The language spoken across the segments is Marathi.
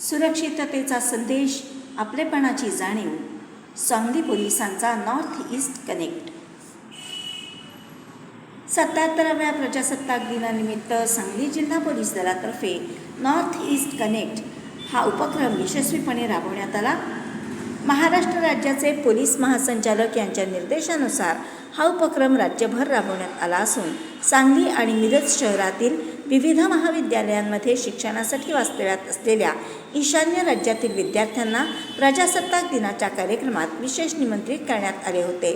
सुरक्षिततेचा संदेश आपलेपणाची जाणीव. सांगली पोलिसांचा नॉर्थ ईस्ट कनेक्ट सत्याहत्तराव्या प्रजासत्ताक दिनानिमित्त सांगली जिल्हा पोलीस दलातर्फे नॉर्थ ईस्ट कनेक्ट हा उपक्रम यशस्वीपणे राबवण्यात आला. महाराष्ट्र राज्याचे पोलीस महासंचालक यांच्या निर्देशानुसार हा उपक्रम राज्यभर राबवण्यात आला असून सांगली आणि मिरज शहरातील विविध महाविद्यालयांमध्ये शिक्षणासाठी वास्तव्यात असलेल्या ईशान्य राज्यातील विद्यार्थ्यांना प्रजासत्ताक दिनाच्या कार्यक्रमात विशेष निमंत्रित करण्यात आले होते.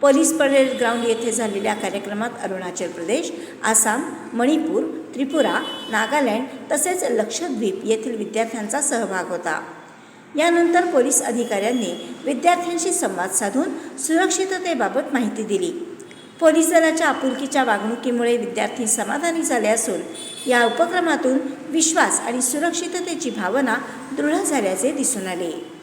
पोलीस परेड ग्राउंड येथे झालेल्या कार्यक्रमात अरुणाचल प्रदेश आसाम मणिपूर त्रिपुरा नागालँड तसेच लक्षद्वीप येथील विद्यार्थ्यांचा सहभाग होता. यानंतर पोलीस अधिकाऱ्यांनी विद्यार्थ्यांशी संवाद साधून सुरक्षिततेबाबत माहिती दिली. पोलीस दलाच्या आपुलकीच्या वागणुकीमुळे विद्यार्थी समाधानी झाले असून या उपक्रमातून विश्वास आणि सुरक्षिततेची भावना दृढ झाल्याचे दिसून आले.